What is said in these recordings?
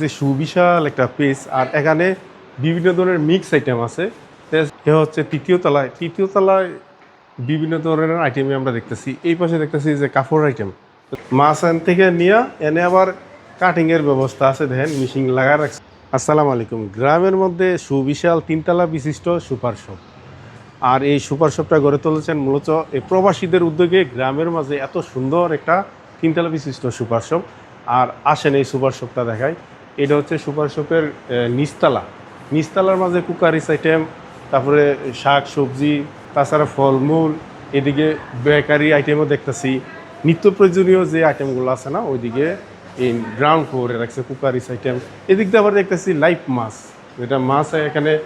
যে সুবিশাল একটা পেজ আর এখানে বিভিন্ন ধরনের মিক্স আইটেম আছে। এ হচ্ছে তৃতীয় তলায়। তৃতীয় তলায় বিভিন্ন ধরনের আইটেমই আমরা দেখতেছি। এই পাশে দেখতেছি যে কাপড় আইটেম মাছ আন থেকে নিয়ে, এনে আবার কাটিং এর ব্যবস্থা আছে। দেখেন মিশিং লাগা রাখছে। আসসালামু আলাইকুম। গ্রামের মধ্যে সুবিশাল তিনতলা বিশিষ্ট সুপার শপ আর এই সুপার শপটা গড়ে তুলেছেন মূলত এই প্রবাসীদের উদ্যোগে গ্রামের মাঝে এত সুন্দর একটা তিনতলা বিশিষ্ট সুপার শপ আর আসেন এই সুপার শপটা দেখায় এটা হচ্ছে সুপার শপের আহ, নিচতলা। নিচতলার মাঝে কুকারিস আইটেম তারপরে শাক সবজি তাছাড়া ফলমূল এদিকে বেকারি আইটেমও দেখতেছি। নিত্য প্রয়োজনীয় যে আইটেমগুলো আছে না ওইদিকে এই গ্রাউন্ড ফ্লোরে রাখছে কুকারিস আইটেম এদিক দিয়ে আবার দেখতেছি লাইভ মাছ যেটা মাছ এখানে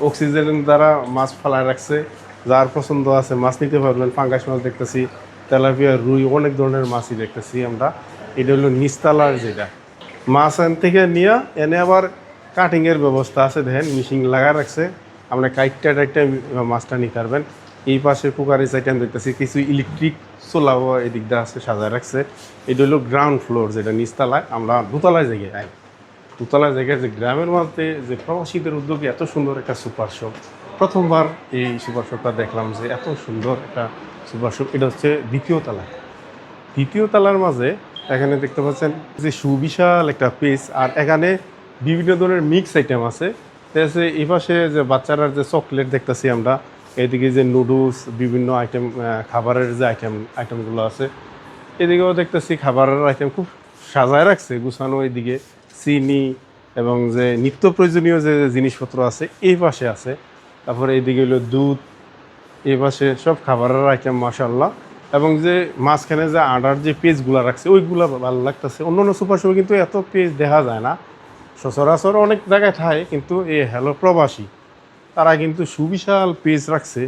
অক্সিজেন দ্বারা মাছ ফালায় রাখছে। যার পছন্দ আছে মাছ নিতে পারবেন পাঙ্গাস মাছ দেখতেছি। তেলাপিয়া রুই অনেক ধরনের মাছই দেখতেছি আমরা। এটা হলো নিস্তালার যেটা। মাছ আন থেকে নিয়ে, এনে আবার কাটিংয়ের ব্যবস্থা আছে। দেখেন মিশিং লাগা রাখছে। আমরা কাইটটা টাইটটা মাছটা নিতে পারবেন। এই পাশে কুকারিস আইটেম দেখতেছি, কিছু ইলেকট্রিক সোলাও এদিক দিয়ে আছে, সাজায় রাখছে। এটা হলো গ্রাউন্ড ফ্লোর যেটা নিচতলায়। আমরা দোতলায় জায়গায় আই দোতলা জায়গায় যে গ্রামের মধ্যে যে প্রবাসীদের উদ্যোগে এত সুন্দর একটা সুপার শপ। প্রথমবার এই সুপার শপটা দেখলাম যে এত সুন্দর একটা সুপার শপ। এটা হচ্ছে দ্বিতীয় তলায় দ্বিতীয় তলার মাঝে এখানে দেখতে পাচ্ছেন যে সুবিশাল একটা পেজ আর এখানে বিভিন্ন ধরনের মিক্স আইটেম আছে। আছে এই পাশে যে বাচ্চারার যে চকলেট দেখতেছি আমরা, এদিকে যে নুডলস বিভিন্ন আইটেম খাবারের যে আইটেম আইটেমগুলো আছে, এদিকেও দেখতেছি খাবারের আইটেম খুব সাজায় রাখছে, গুছানো এদিকে, চিনি এবং যে নিত্য প্রয়োজনীয় যে জিনিসপত্র আছে, এই পাশে আছে। তারপরে এদিকে হলো দুধ, এই পাশে সব খাবারের আইটেম মাশাল্লাহ এবং যে মাঝখানে যে আডার যে পেজগুলো রাখছে, ওইগুলো ভালো লাগতেছে। অন্য অন্য সুপার শপে কিন্তু এত পেজ দেখা যায় না। সচরাচর অনেক জায়গায় থাকে, কিন্তু এই হ্যালো প্রবাসী, তারা কিন্তু সুবিশাল পেজ রাখছে,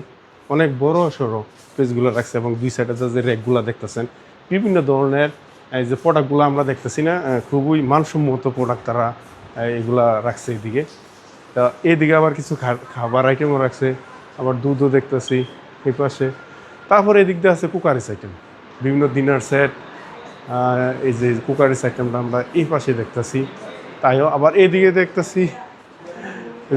অনেক বড় সড়ো পেজগুলো রাখছে এবং দুই সাইডে যে র্যাকগুলো দেখতেছেন, বিভিন্ন ধরনের, এই যে প্রোডাক্টগুলো আমরা দেখতেছি না খুবই মানসম্মত প্রোডাক্ট তারা এগুলা রাখছে এদিকে। তা এদিকে আবার কিছু খাবার আইটেমও রাখছে, আবার দুধও দেখতেছি, এই পাশে। তারপরে এদিক দিয়ে আছে কুকারিস আইটেম বিভিন্ন ডিনার সেট এই যে কুকারিস আইটেমটা আমরা এই পাশে দেখতেছি। তাইও আবার এদিকে দেখতেছি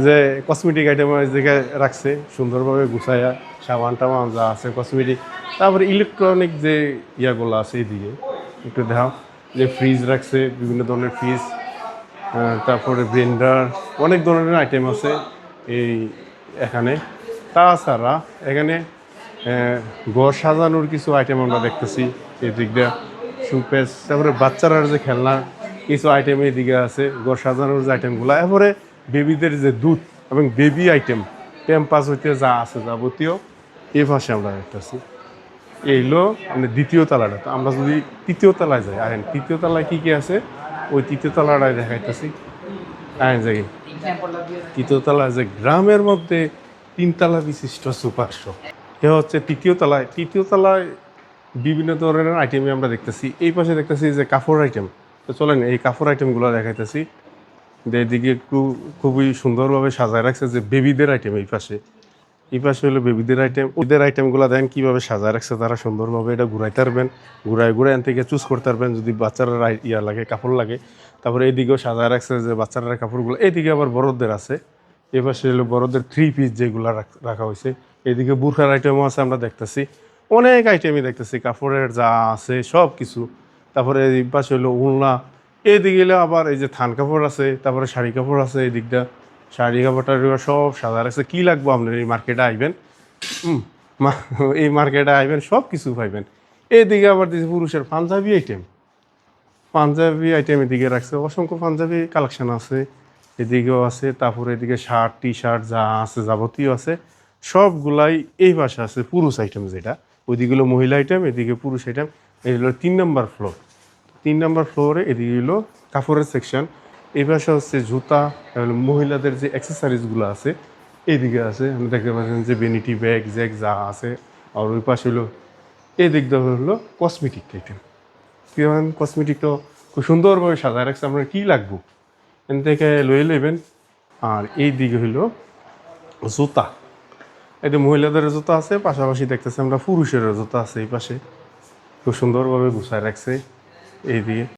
যে কসমেটিক আইটেম এদিকে রাখছে, সুন্দরভাবে গুছাইয়া সাবান টাবান যা আছে কসমেটিক তারপরে ইলেকট্রনিক যে ইয়াগুলো আছে এদিকে, একটু দেখাও। যে ফ্রিজ রাখছে, বিভিন্ন ধরনের ফ্রিজ তারপরে ব্লেন্ডার অনেক ধরনের আইটেম আছে এই এখানে। তাছাড়া এখানে ঘর সাজানোর কিছু আইটেম আমরা দেখতেছি এই দিক দিয়ে। সুপেস তারপরে বাচ্চারার যে খেলনা, কিছু আইটেম এদিকে আছে, ঘর সাজানোর যে আইটেমগুলো এরপরে বেবিদের যে দুধ এবং বেবি আইটেম টেম্পাস হইতে যা আছে যাবতীয় এই পাশে আমরা দেখতেছি। এইলো মানে দ্বিতীয় তলাটা। তো আমরা যদি তৃতীয় তলায় যাই, আরেন, তৃতীয় তলায় কী কি আছে? ওই তৃতীয় তলাটায় দেখাইতেছি। আরেন যাই তৃতীয় তলায় যে গ্রামের মধ্যে তিনতলা বিশিষ্ট সুপার শপ। এ হচ্ছে তৃতীয় তলায়। তৃতীয় তলায় বিভিন্ন ধরনের আইটেমই আমরা দেখতেছি। এই পাশে দেখতেছি যে কাপড় আইটেম তো চলেন এই কাপড় আইটেমগুলো দেখাইতেছি। এদিকে একটু খুবই সুন্দরভাবে সাজায় রাখছে যে বেবিদের আইটেম এই পাশে। এই পাশে হলো বেবিদের আইটেম ওদের আইটেমগুলো দেন কীভাবে সাজায় রাখছে তারা সুন্দরভাবে এটা ঘুরাইতে পারবেন ঘুরাই ঘুরাই এন থেকে চুজ করতে পারবেন যদি বাচ্চারা ইয়া লাগে, কাপড় লাগে। তারপরে এইদিকেও সাজায় রাখছে যে বাচ্চারা কাপড়গুলো। এইদিকে আবার বড়দের আছে। এই পাশে হলো বড়দের থ্রি পিস যেগুলো রাখা হয়েছে এদিকে বুরখার আইটেমও আছে, আমরা দেখতেছি। অনেক আইটেমই দেখতেছি কাপড়ের যা আছে সব কিছু তারপরে এই পাশে হলো উলনা। এদিকে আবার এই যে থান কাপড় আছে, তারপরে শাড়ি কাপড় আছে এই দিকটা শাড়ি কাপড়টা সব সাদা রাখছে। কী লাগবো আপনার এই মার্কেটে আইবেন? এই মার্কেটে আইবেন সব কিছু পাইবেন। এইদিকে আবার দিয়েছে পুরুষের পাঞ্জাবি আইটেম পাঞ্জাবি আইটেম এদিকে রাখছে। অসংখ্য পাঞ্জাবি কালেকশন আছে। এদিকেও আছে, তারপরে এদিকে শার্ট টি শার্ট যা আছে যাবতীয় আছে। সবগুলাই এই পাশে আছে পুরুষ আইটেম যেটা। ওইদিকে হলো মহিলা আইটেম এদিকে পুরুষ আইটেম এই হলো তিন নম্বর ফ্লোর তিন নম্বর ফ্লোরে এদিকে হলো কাপড়ের সেকশন এই পাশে হচ্ছে জুতা মহিলাদের যে অ্যাক্সেসারিজগুলো আছে, এইদিকে আছে। আপনি দেখতে পাচ্ছেন যে বেনিটি ব্যাগ জ্যাগ যা আছে। আর ওই পাশে হলো এই দিক দিয়ে হলো কসমেটিক আইটেম কি কসমেটিক তো খুব সুন্দরভাবে সাজায় রাখছে আপনার কী লাগবো? এন থেকে লয়ে নেবেন। আর এই দিকে হইল জুতা। যে মহিলাদের জুতা আছে, পাশাপাশি দেখতেছি আমরা পুরুষের জুতা আছে এই পাশে। খুব সুন্দরভাবে গুছায় রাখছে এই দিকে